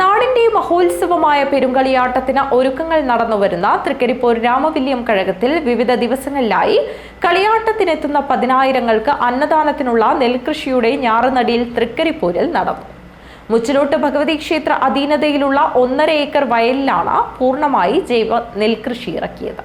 നാടിന്റെ മഹോത്സവമായ പെരുങ്കളിയാട്ടത്തിന് ഒരുക്കങ്ങൾ നടന്നു വരുന്ന തൃക്കരിപ്പൂർ രാമവില്യം കഴകത്തിൽ വിവിധ ദിവസങ്ങളിലായി കളിയാട്ടത്തിനെത്തുന്ന പതിനായിരങ്ങൾക്ക് അന്നദാനത്തിനുള്ള നെൽകൃഷിയുടെ ഞാറുനടിയിൽ തൃക്കരിപ്പൂരിൽ നടന്നു. മുച്ചിലോട്ട് ഭഗവതി ക്ഷേത്ര അധീനതയിലുള്ള ഒന്നര ഏക്കർ വയലിലാണ് പൂർണമായി ജൈവ നെൽകൃഷി ഇറക്കിയത്.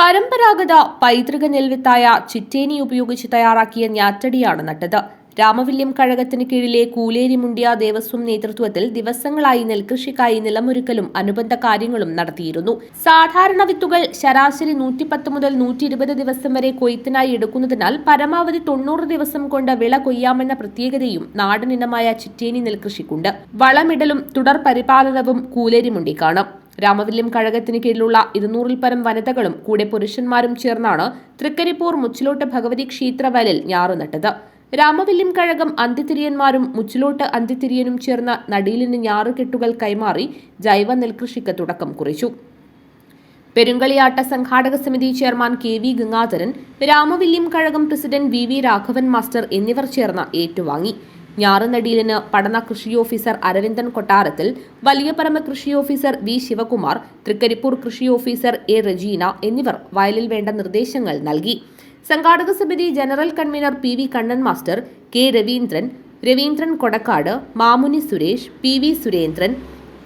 പരമ്പരാഗത പൈതൃക നെൽവിത്തായ ചിറ്റേനി ഉപയോഗിച്ച് തയ്യാറാക്കിയ ഞാറ്റടിയാണ് നട്ടത്. രാമവില്യം കഴകത്തിന് കീഴിലെ കൂലേരി മുണ്ടിയ ദേവസ്വം നേതൃത്വത്തിൽ ദിവസങ്ങളായി നെൽകൃഷിക്കായി നിലമൊരുക്കലും അനുബന്ധ കാര്യങ്ങളും നടത്തിയിരുന്നു. സാധാരണ വിത്തുകൾ ശരാശരി നൂറ്റിപ്പത്ത് മുതൽ നൂറ്റി ഇരുപത് ദിവസം വരെ കൊയ്ത്തിനായി എടുക്കുന്നതിനാൽ പരമാവധി തൊണ്ണൂറ് ദിവസം കൊണ്ട് വിള കൊയ്യാമെന്ന പ്രത്യേകതയും നാടനിനമായ ചിറ്റേനി നെൽകൃഷിക്കുണ്ട്. വളമിടലും തുടർ പരിപാലനവും കൂലേരി മുണ്ടി കാണാം രാമവില്യം കഴകത്തിന് കീഴിലുള്ള ഇരുന്നൂറിൽ പരം വനിതകളും കൂടെ പുരുഷന്മാരും ചേർന്നാണ് തൃക്കരിപ്പൂർ മുച്ചിലോട്ട് ഭഗവതി ക്ഷേത്രവയലിൽ ഞാറുനട്ടത്. രാമവില്യം കഴകം അന്തിത്തിരിയന്മാരും മുച്ചിലോട്ട് അന്തിത്തിരിയനും ചേർന്ന നടീലിന് ഞാറുകെട്ടുകൾ കൈമാറി ജൈവ നെൽകൃഷിക്ക് തുടക്കം കുറിച്ചു. പെരുങ്കളിയാട്ട സംഘാടക സമിതി chairman K V Gangadharan Ramavilliam Kazhakam president V V Raghavan master എന്നിവർ ചേർന്ന് ഏറ്റുവാങ്ങി. ഞാറുനടീലിന് പഠന കൃഷി ഓഫീസർ അരവിന്ദൻ കൊട്ടാരത്തിൽ വലിയപരമ കൃഷി ഓഫീസർ വി ശിവകുമാർ തൃക്കരിപ്പൂർ കൃഷി ഓഫീസർ എ റജീന എന്നിവർ വയലിൽ വേണ്ട നിർദ്ദേശങ്ങൾ നൽകി. സംഘാടക സമിതി general convener P V Kannan master K Raveendran Raveendran Kodakkad Mamuni Suresh P V Surendran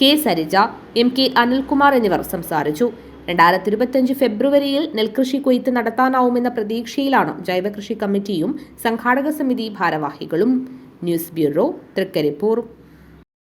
K Sarija M K Anilkumar എന്നിവർ സംസാരിച്ചു. രണ്ടായിരത്തി ഇരുപത്തിയഞ്ച് ഫെബ്രുവരിയിൽ നെൽകൃഷി കൊയ്ത്ത് നടത്താനാവുമെന്ന പ്രതീക്ഷയിലാണ് ജൈവകൃഷി കമ്മിറ്റിയും സംഘാടക സമിതി ഭാരവാഹികളും. News bureau Trikaripur.